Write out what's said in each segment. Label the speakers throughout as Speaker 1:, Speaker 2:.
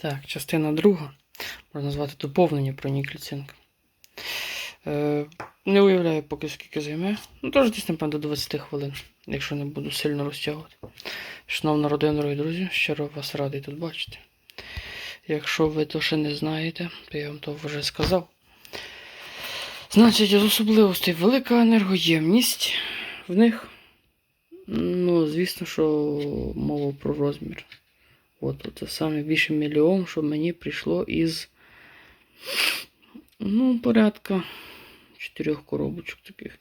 Speaker 1: Так, частина друга. Можна назвати доповнення про нікель. Е, не уявляю, поки скільки займе. Ну, теж десь, напевно, до 20 хвилин, якщо не буду сильно розтягувати. Шановна родина, дорогі друзі, щиро вас радий тут бачити. Якщо ви то ще не знаєте, то я вам то вже сказав. Значить, з особливостей велика енергоємність в них. Ну, звісно, що мова про розмір. От це саме більше мільйон, що мені прийшло із ну, порядка чотирьох коробочок таких.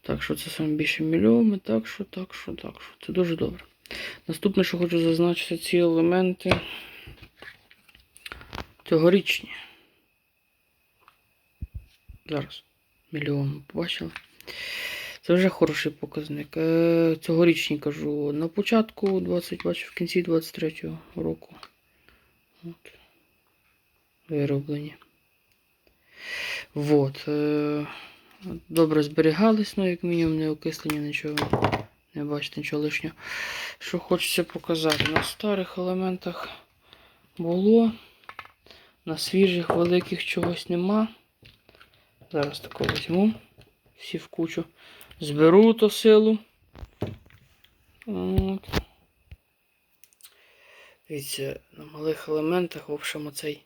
Speaker 1: Так що це саме більше мільйони, так що, так що, так що. Це дуже добре. Наступне, що хочу зазначити, ці елементи цьогорічні. Зараз. Мільйон побачили. Це вже хороший показник. Е, Цьогорічні кажу на початку 20, бачу, в кінці 23-го року. От. Вироблені. Вот. Е, добре зберігались, ну, як мінімум, не окислені, нічого. Не бачите нічого лишнього. Що хочеться показати. На старих елементах було. На свіжих великих чогось нема. Зараз такого візьму. Всі в кучу. Зберу то силу. От. Дивіться, на малих елементах, в общем, оцей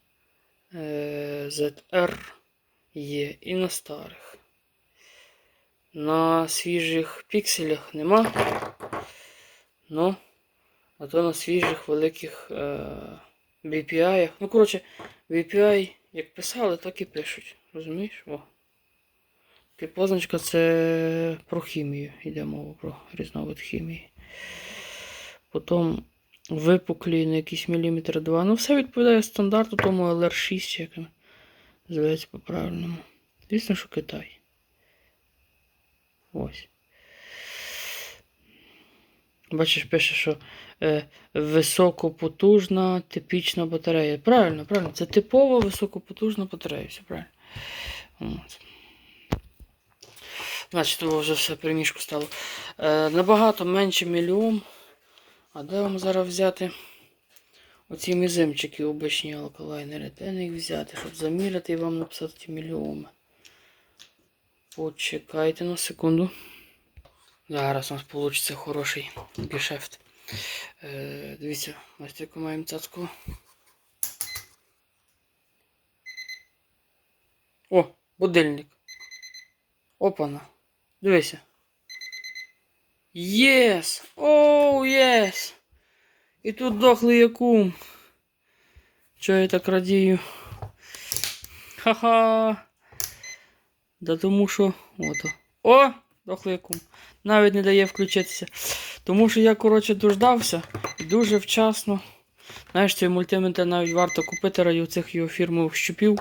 Speaker 1: е, ZR є і на старих. На свіжих пікселях нема. Ну, а то на свіжих великих е, BPI. Ну, коротше, BPI як писали, так і пишуть. Розумієш? О. І це про хімію. Йде мова про різновид хімії. Потім випуклі на якісь міліметр 2. Ну, все відповідає стандарту, тому LR6, як називається по-правильному. Звісно, що Китай. Ось. Бачиш, пише, що е, високопотужна типічна батарея. Правильно, правильно. Це типова високопотужна батарея. Все правильно. От. Значить, вже все примішку стало. Е, набагато менше мільйон. А де вам зараз взяти оці мізимчики обичні алкалайнери? Де не їх взяти, щоб заміряти і вам написати ті мільйони? Почекайте на секунду. Зараз у нас вийде хороший гешефт. Е, дивіться, ось таку маємо цацку. О, будильник. Опана. Дивися. Єс! Оу, єс! І тут дохлий якум. Чого я так радію? Ха-ха! Да тому що. Ото. О! Дохлий якум. Навіть не дає включитися. Тому що я, коротше, дождався дуже вчасно. Знаєш, цей мультиметр навіть варто купити раді цих його фірмових щупів.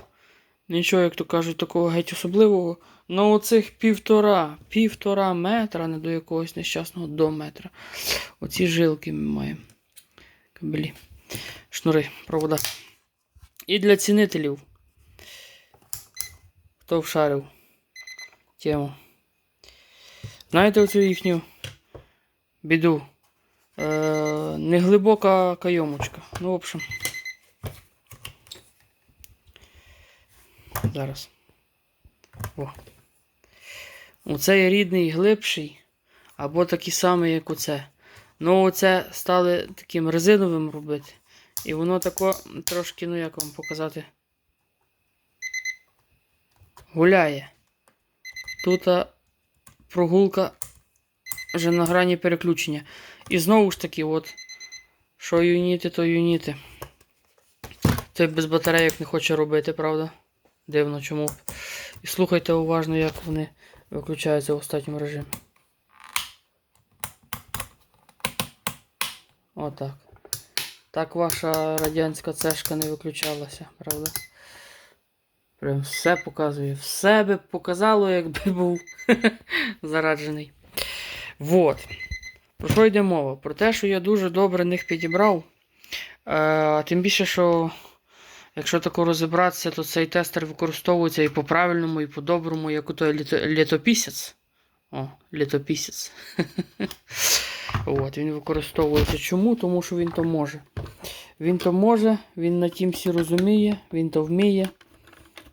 Speaker 1: Нічого, як то кажуть, такого геть особливого. Ну оцих півтора, півтора метра, не до якогось нещасного до метра. Оці жилки ми маємо. Кабелі. Шнури, провода. І для цінителів. Хто вшарив тему. Знаєте оцю їхню біду? Е, неглибока кайомочка. Ну, в общем. Зараз. О. Оце є рідний глибший, або такий самий, як оце. Ну, оце стали таким резиновим робити. І воно тако трошки, ну як вам показати, гуляє. Тут прогулка вже на грані переключення. І знову ж таки, от, що юніти, то юніти. Той без батарейок не хоче робити, правда? Дивно чому. І слухайте уважно, як вони виключаються в останньому режимі. Отак. Так ваша радянська цешка не виключалася, правда? Прям все показує. Все би показало, якби був зараджений. Вот. Про що йде мова? Про те, що я дуже добре них підібрав. Е, тим більше, що якщо тако розібратися, то цей тестер використовується і по-правильному, і по-доброму, як у той літо, літопісець. О, літопісець. От, він використовується чому? Тому що він то може. Він то може, він на тім всі розуміє, він то вміє.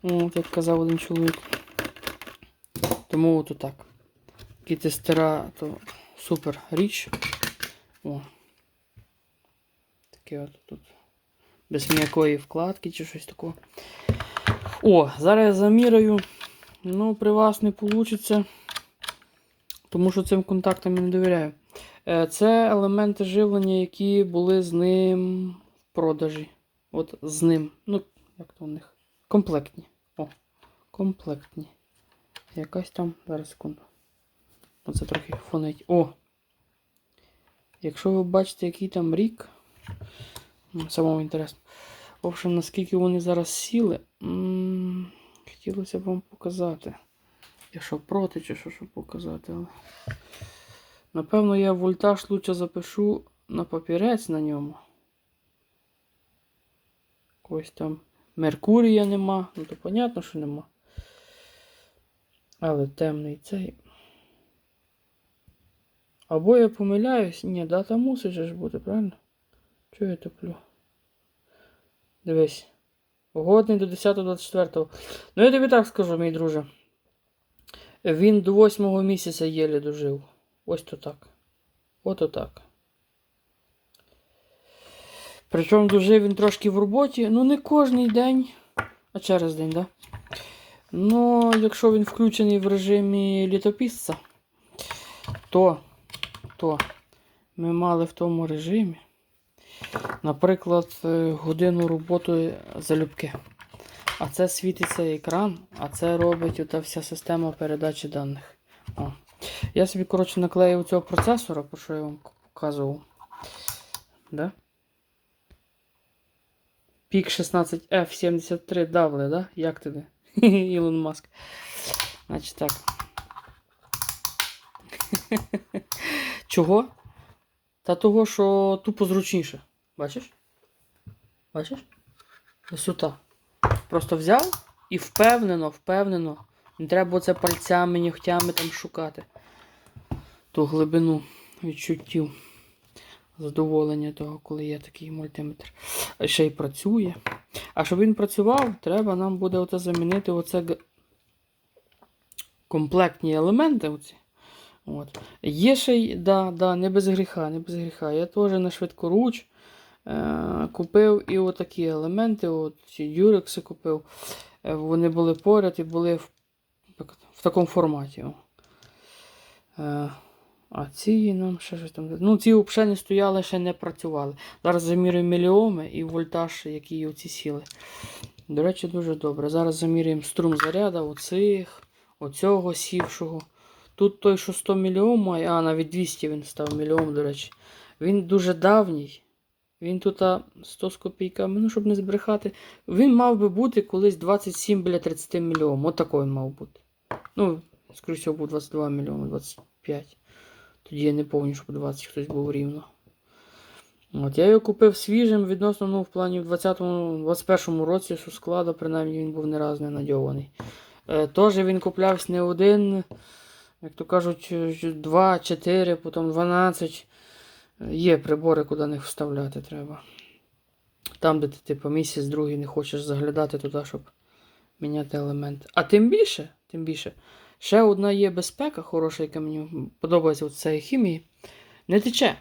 Speaker 1: От, як казав один чоловік. Тому от так. Такі тестера, то супер річ. О. Таке от тут. Без м'якої вкладки чи щось такого. О, зараз я заміряю. Ну, при вас не вийде. Тому що цим контактам я не довіряю. Е, Це елементи живлення, які були з ним в продажі. От з ним. Ну, як то у них? Комплектні. О, комплектні. Якась там. Зараз секунду. Оце трохи фонить. О! Якщо ви бачите, який там рік. Самому інтересно. В общем, наскільки вони зараз сіли. Хотілося б вам показати. Я що проти, чи що, щоб показати, але. Напевно, я вольтаж лучше запишу на папірець на ньому. Ось там Меркурія нема. Ну то понятно, що нема. Але темний цей. Або я помиляюсь. Ні, дата мусить же бути, правильно? Чого я топлю? Дивись. Годний до 10-24. Ну я тобі так скажу, мій друже. Він до 8 місяця єлі дожив. Ось то так. Ото так. Причому дожив він трошки в роботі. Ну, не кожний день, а через день, так? Да? Ну, якщо він включений в режимі літописця, то, то ми мали в тому режимі, наприклад, е, годину роботи залюбки. А це світиться екран, а це робить ота вся система передачі даних. О. Я собі, коротше, наклеїв цього процесора, про що я вам показував. Да? Пік 16F73 давли, да? Як тобі? Ілон Маск. Значить так. Чого? Та того, що тупо зручніше. Бачиш? Бачиш? Висота. Просто взяв і впевнено, впевнено. Не треба оце пальцями, нігтями там шукати. Ту глибину відчуттів. Задоволення того, коли є такий мультиметр. Ще й працює. А щоб він працював, треба нам буде оце замінити оце комплектні елементи. Оці. От. Є ще й, да, да, не без гріха, не без гріха. Я теж на швидкоруч купив і отакі елементи. От, ці дюрекси купив. Е, Вони були поряд і були в, в такому форматі. Е, а ці нам ще щось там. Ну, ці взагалі стояли, ще не працювали. Зараз замірюємо міліоми і вольтаж, який оці сіли. До речі, дуже добре. Зараз замірюємо струм заряду оцих, оцього сівшого. Тут той, що 100 мільйом, а навіть 200 він став мільйом, до речі. Він дуже давній. Він тут 100 з копійками, ну щоб не збрехати. Він мав би бути колись 27 біля 30 мільйом. От такий він мав бути. Ну, скоріше всього, був 22 мільйони, 25. Тоді я не пам'ятаю, щоб 20 хтось був рівно. От, я його купив свіжим відносно, ну, в плані в 20-му, 21-му році, що склада, принаймні він був не раз не надьований. Е, Теж він куплявся не один, як то кажуть, 2, 4, потім 12. Є прибори, куди них вставляти треба. Там, де ти типу, місяць другий не хочеш заглядати туди, щоб міняти елемент. А тим більше, тим більше, ще одна є безпека хороша, яка мені подобається у цієї хімії. Не тече.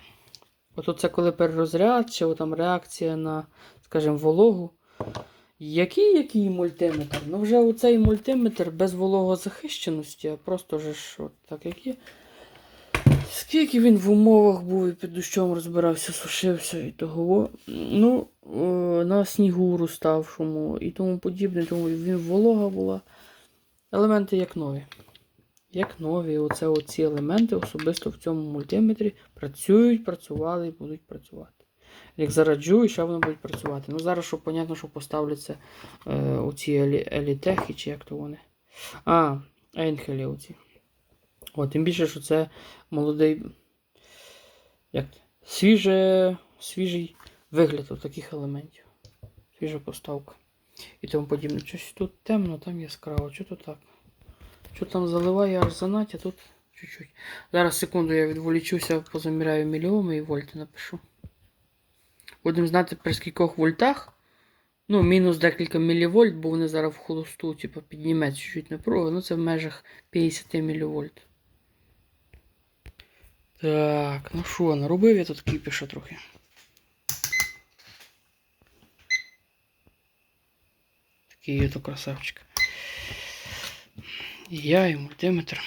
Speaker 1: От це коли перерозряд, чи там реакція на, скажімо, вологу. Який який мультиметр? Ну вже цей мультиметр без вологозахищеності, а просто ж от так як є. Скільки він в умовах був і під дощом розбирався, сушився і того. Ну, е, на снігу розставшому і тому подібне, тому він волога була. Елементи як нові. Як нові, оце оці елементи особисто в цьому мультиметрі працюють, працювали і будуть працювати. Як зараджу, і ще вони будуть працювати. Ну зараз, щоб понятно, що поставляться е, оці елітехи, чи як то вони. А, енхелі оці. О, тим більше, що це молодий. Як? Свіже, свіжий вигляд от таких елементів. Свіжа поставка. І тому подібне. Щось тут темно, там яскраво. Що то так? Що там заливає занадто, а тут чуть-чуть. Зараз секунду я відволічуся, позаміряю мільйони і вольти напишу. будемо знати при скількох вольтах. Ну, мінус декілька мілівольт, бо вони зараз в холосту, типу, підніме чуть-чуть напругу, ну це в межах 50 мілівольт. Так, ну що, наробив я тут кіпіша трохи. Такий є то красавчик. І я і мультиметр.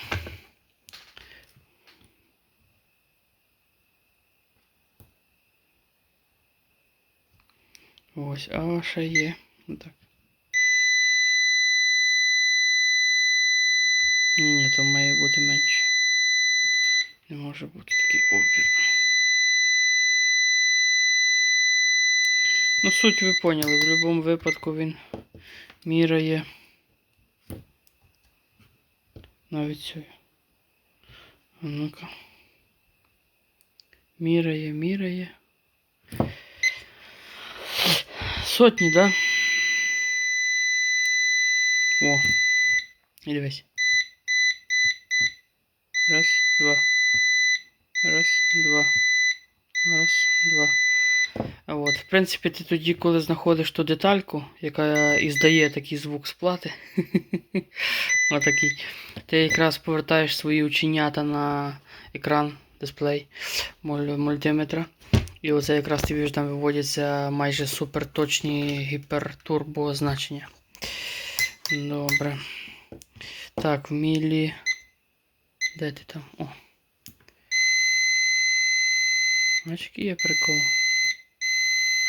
Speaker 1: Ось, а ще є. Так. Ні, ні, там має бути менше. Не може бути такий опір. Ну, суть ви поняли, в будь-якому випадку він міряє навіть цю. А ну-ка. Міряє, міряє. Сотні, да? О. І дивись. Раз, два. Раз, два. Раз, два. От. В принципі, ти тоді, коли знаходиш ту детальку, яка і здає такий звук з плати, отакий, ти якраз повертаєш свої оченята на екран дисплей мультиметра. І оце якраз тобі там виводяться майже суперточні гіпертурбо значення. Добре. Так, в мілі. Де ти там? О. Який є прикол.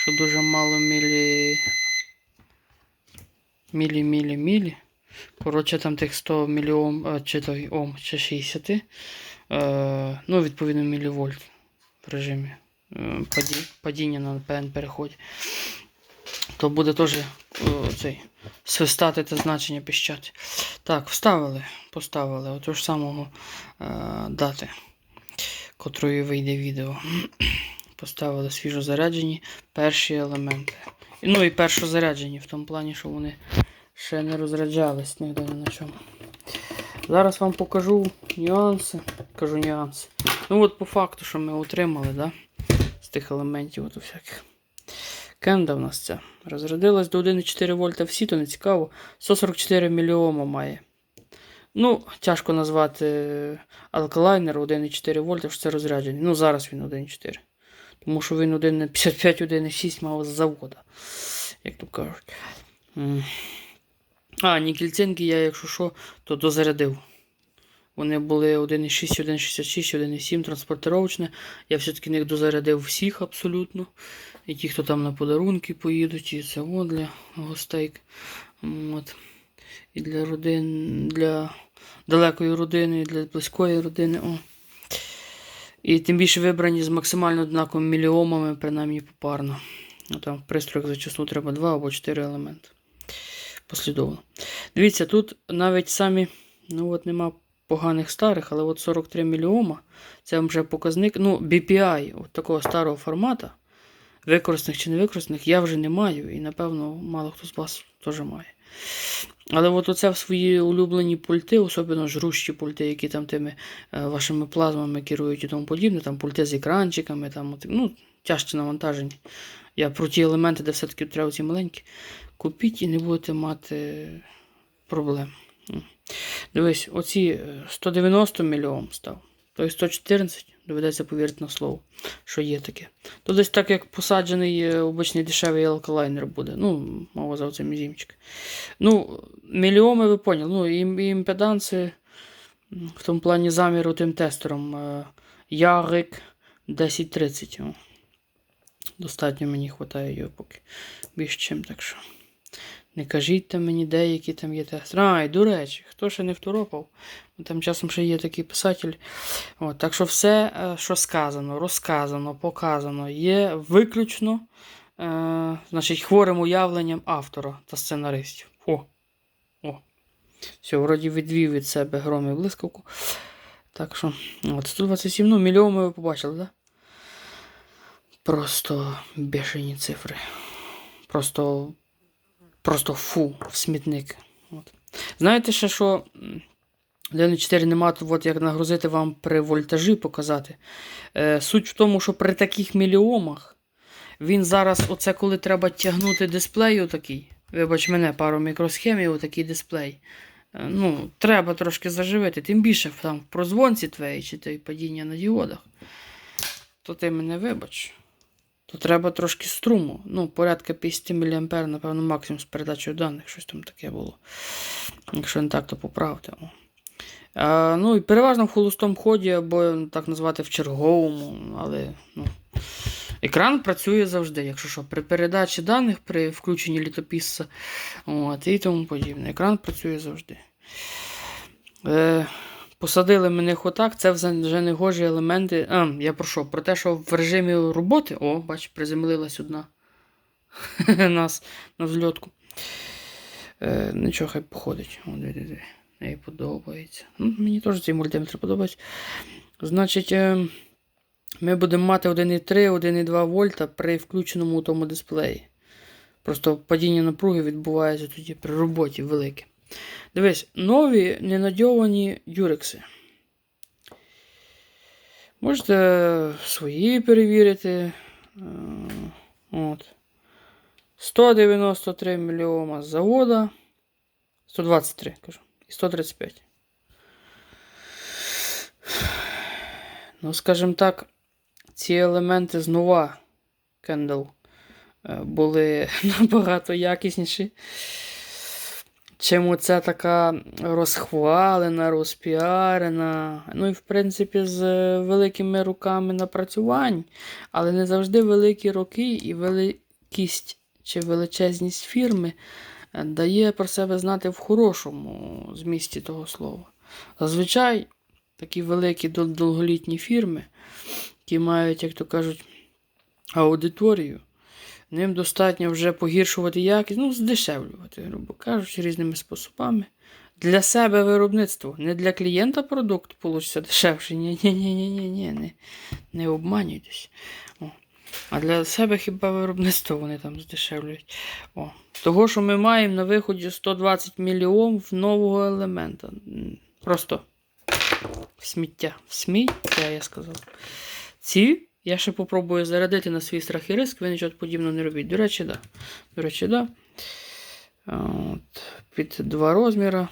Speaker 1: Що дуже мало мілі. Мілі, мілі, мілі. Коротше, там тих 100 міліом, е, чи той ом, чи 60. Е, ну, відповідно, мілівольт в режимі е, паді- падіння на ПН переході. То буде теж е, цей свистати те значення піщати. Так, вставили, поставили отого ж самого е, дати, котрої вийде відео. Поставили свіжозаряджені перші елементи. Ну і першозаряджені, в тому плані, що вони ще не розряджались ніде ні на чому. Зараз вам покажу нюанси. Кажу нюанси. Ну от по факту, що ми отримали, да? з тих елементів от всяких. Кенда в нас ця. Розрядилась до 1,4 вольта всі, то не цікаво. 144 мільйома має. Ну, тяжко назвати алкалайнер 1,4 вольта, що це розряджений. Ну, зараз він 1,4. Тому що він 1,55, 1,6 мав з завода, як то кажуть. А, нікельцинки я, якщо що, то дозарядив. Вони були 1,6, 1,66, 1,7 транспортировочне. Я все-таки них дозарядив всіх абсолютно. І ті, хто там на подарунки поїдуть, і це для гостей. От. І для родин, для далекої родини, і для близької родини. О. І тим більше вибрані з максимально однаковими міліомами, принаймні попарно. Ну, там в пристроях зачасту треба 2 або 4 елементи. Послідовно. Дивіться, тут навіть самі, ну от нема поганих старих, але от 43 мільйома, це вже показник. Ну, BPI от такого старого формату, використаних чи не використаних, я вже не маю, і напевно мало хто з вас теж має. Але от оце в свої улюблені пульти, особливо жрущі пульти, які там тими е, вашими плазмами керують і тому подібне, там пульти з екранчиками, там, ну, тяжче навантажені. Я про ті елементи, де все-таки треба ці маленькі, купіть і не будете мати проблем. Дивись, оці е, 190 мільйон став, то 114, доведеться повірити на слово, що є таке. То десь так як посаджений е, обичний дешевий алкалайнер буде. Ну, мова за оцей мізімчик. Ну, мільйоми ви поняли. Ну, і, і імпеданси в тому плані заміру тим тестером. е, Ярик 1030. Достатньо мені вистачає його поки. Більш чим, так що. Не кажіть там мені, деякі там є тестери. А, до речі, хто ще не второпав, там часом ще є такий писатель. От, так що все, е, що сказано, розказано, показано, є виключно е, значить, хворим уявленням автора та сценаристів. О! О! Все, вроді відвів від себе гром блискавку. Так що, от 127, ну, мільйони ви побачили? Да? Просто бешені цифри. Просто. Просто фу, в смітник. От. Знаєте ще, що м, 1.4 нема, от як нагрузити вам при вольтажі показати. Е, суть в тому, що при таких мільйомах Він зараз, оце коли треба тягнути дисплей отакий. Вибач мене, пару мікросхем і отакий дисплей. Е, Ну, треба трошки заживити. Тим більше там в прозвонці твоєї чи падіння на діодах. То ти мене вибач. То треба трошки струму. Ну, порядка 50 мА, напевно, максимум з передачею даних, щось там таке було. Якщо не так, то поправте. А, ну і переважно в холостому ході, або ну, так назвати в черговому, але ну, екран працює завжди, якщо що, при передачі даних, при включенні літописця от, і тому подібне. Екран працює завжди. Е, посадили мене отак, це вже вже не гожі елементи. А, я про що? Про те, що в режимі роботи, о, бач, приземлилась одна нас на взльотку. Е, нічого, хай походить. О, диви, подобається. Ну, мені теж цей мультиметр подобається. Значить, е, ми будемо мати 1,3, 1,2 вольта при включеному тому дисплеї. Просто падіння напруги відбувається тоді при роботі велике. Дивись, нові ненадьовані дюрекси. Можете свої перевірити. Е, От. 193 мільйома з завода. 123, кажу. І 135. Ну, скажімо так, ці елементи з нова Kendall е, були набагато якісніші. Чим оця така розхвалена, розпіарена. Ну і в принципі з е, великими руками напрацювань, але не завжди великі роки і великість чи величезність фірми е, дає про себе знати в хорошому змісті того слова. Зазвичай такі великі довголітні фірми, які мають, як то кажуть, аудиторію, ним достатньо вже погіршувати якість, ну, здешевлювати, грубо кажучи, різними способами. Для себе виробництво, не для клієнта продукт получиться дешевший. Ні, ні, ні, ні, ні, ні, не, не обманюйтесь. О. А для себе хіба виробництво вони там здешевлюють. О. Того, що ми маємо на виході 120 мільйонів нового елемента. Просто сміття. Сміття, я сказав. Ці я ще попробую зарядити на свій страх і риск, ви нічого подібного не робіть. До речі, да. До речі, да. От, під два розміри.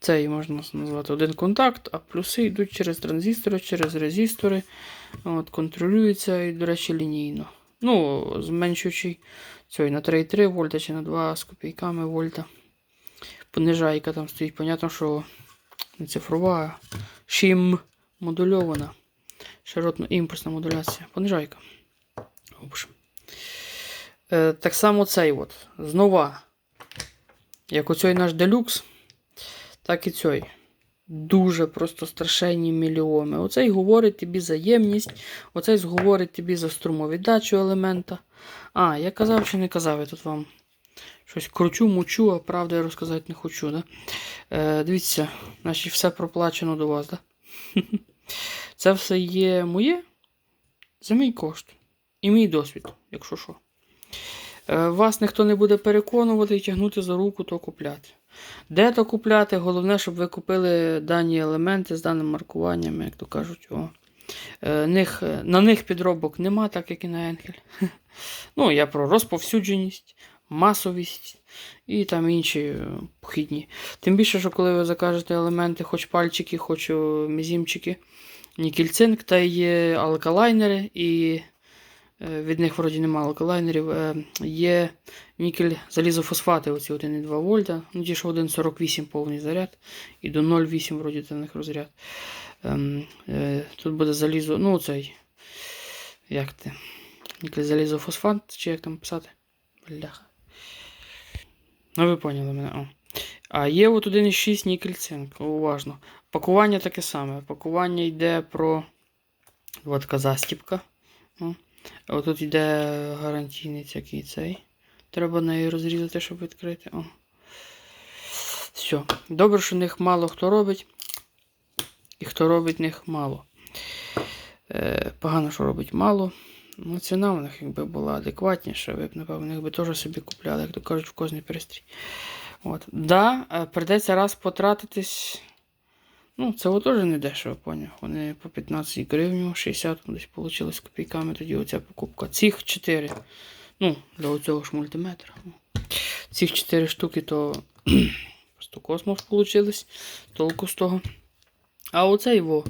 Speaker 1: Цей можна назвати один контакт, а плюси йдуть через транзистори, через резистори. От, контролюється і, до речі, лінійно. Ну, зменшуючи цей на 3,3 вольта чи на 2 з копійками вольта. Понижайка там стоїть. Понятно, що не цифрова, а шим модульована. Широтно-імпульсна модуляція. Понижайка. Е, так само цей от. Знова. Як оцей наш делюкс, так і цей. Дуже просто страшенні мільйоми. Оцей говорить тобі за ємність, оцей говорить тобі за струмовіддачу елемента. А, я казав чи не казав, я тут вам щось кручу, мучу, а правду я розказати не хочу. Да? Е, дивіться, значить все проплачено до вас, да? Це все є моє за мій кошт. І мій досвід, якщо що. Е, Вас ніхто не буде переконувати і тягнути за руку, то купляти. Де то купляти? Головне, щоб ви купили дані елементи з даним маркуванням, як то кажуть. О. Е, них, е, на них підробок нема, так як і на Енхель. Ну, я про розповсюдженість, масовість і там інші е, похідні. Тим більше, що коли ви закажете елементи, хоч пальчики, хоч о, мізімчики, нікельцинк, та є алкалайнери, і е, від них вроді немає алкалайнерів. е, Є нікель залізофосфати, оці 1,2 вольта. Ну, ті, що 1,48 повний заряд, і до 0,8 вроді це них розряд. Ем, е, Тут буде залізо, ну цей. Як ти? Нікель залізофосфат, чи як там писати? Бляха. Ну, ви поняли мене. О. А є от 1,6 нікель цинк, уважно. Пакування таке саме. Пакування йде про. От така застіпка. О. Тут йде гарантійний такий цей. Треба неї розрізати, щоб відкрити. О. Все. Добре, що них мало хто робить. І хто робить них мало. Е, погано, що робить мало. Ну, ціна в них якби була адекватніша, ви б, напевно, їх би теж собі купляли, як то кажуть, в кожний пристрій. От. Да, е, придеться раз потратитись. Ну, це теж не дешево, поняв. Вони по 15 гривень, 60 десь вийшло з копійками тоді оця покупка. Цих 4. Ну, для оцього ж мультиметра. Ну, Цих 4 штуки, то просто космос получилось. Толку з того. А оцей во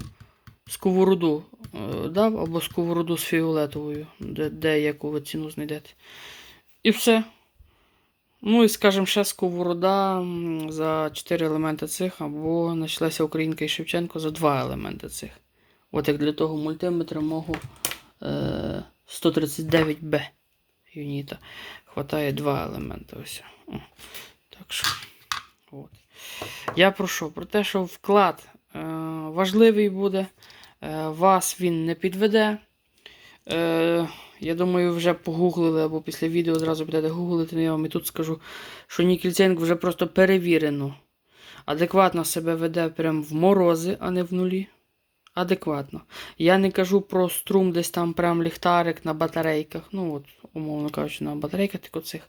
Speaker 1: сковороду е, дав або сковороду з фіолетовою, де, де яку ви ціну знайдете. І все. Ну і скажімо, ще сковорода за 4 елементи цих, або знайшлася Українка і Шевченко за 2 елементи цих. От як для того мультиметра мого е, 139B юніта. Хватає 2 елементи. Ось. Так що. От. Я про що? Про те, що вклад е, важливий буде, вас він не підведе. Е, я думаю, вже погуглили або після відео зразу підете гуглити, я вам і тут скажу, що Нікельценк вже просто перевірено. Адекватно себе веде прямо в морози, а не в нулі. Адекватно. Я не кажу про струм десь там прям ліхтарик на батарейках. Ну от, умовно кажучи, на батарейках так оцих,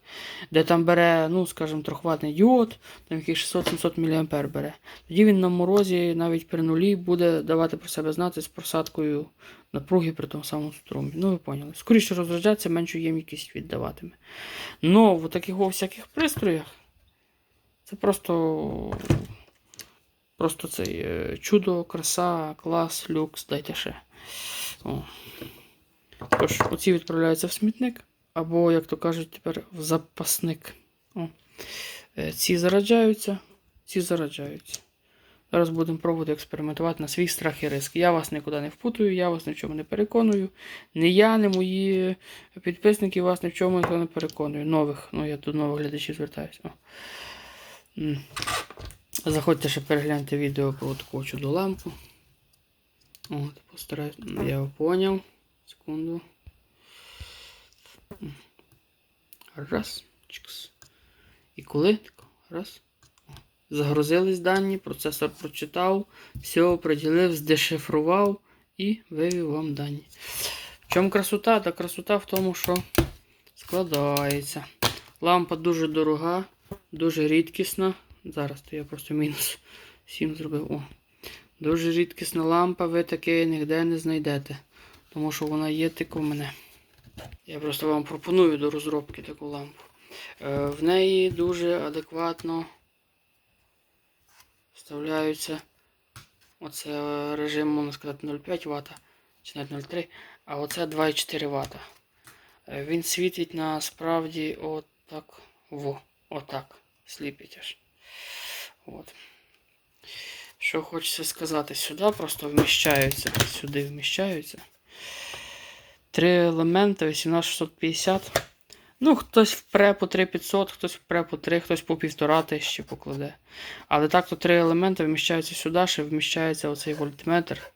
Speaker 1: де там бере, ну, скажімо, трохватний діод, там який 600-700 мА бере. Тоді він на морозі навіть при нулі буде давати про себе знати з просадкою напруги при тому самому струмі. Ну, ви поняли. Скоріше розряджатися, меншу ємність віддаватиме. Но в таких всяких пристроях це просто. Просто цей е, чудо, краса, клас, люкс, дайте ще. О. Тож, оці відправляються в смітник, або, як то кажуть, тепер в запасник. О. Е, Ці зараджаються, ці зараджаються. Зараз будемо пробувати експериментувати на свій страх і риск. Я вас нікуди не впутую, я вас ні в чому не переконую. Ні я, ні мої підписники вас ні в чому не переконую. Нових, ну я тут нових глядачів звертаюся. Заходьте ще перегляньте відео про таку чуду лампу. От, постараюсь. Я поняв. Секунду. Раз. Чикс. І коли? Раз. Загрузились дані, процесор прочитав, все оприділив, здешифрував і вивів вам дані. В чому красота? Та красота в тому, що складається. Лампа дуже дорога, дуже рідкісна. Зараз то я просто мінус 7 зробив. О. Дуже рідкісна лампа, ви таке ніде не знайдете. Тому що вона є тільки в мене. Я просто вам пропоную до розробки таку лампу. Е, в неї дуже адекватно вставляються. Оце режим, можна сказати, 0,5 Вт чи навіть 0,3, а оце 2,4 Вт. Е, Він світить насправді отак. Во, отак. Сліпить аж. От. Що хочеться сказати, сюди просто вміщаються. Сюди вміщаються. Три елементи 18650. Ну, хтось впре по 3500, хтось впре по 3, хтось по 1500 тисячі покладе. Але так то три елементи вміщаються сюди, ще вміщається оцей вольтметр.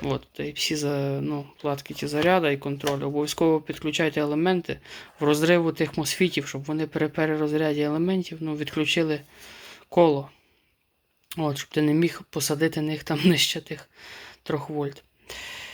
Speaker 1: От, та й всі за, ну, платки ті заряда і контроль. Обов'язково підключайте елементи в розриву тих мосфітів, щоб вони при перерозряді елементів ну, відключили коло. От, щоб ти не міг посадити них там нижче тих 3 вольт.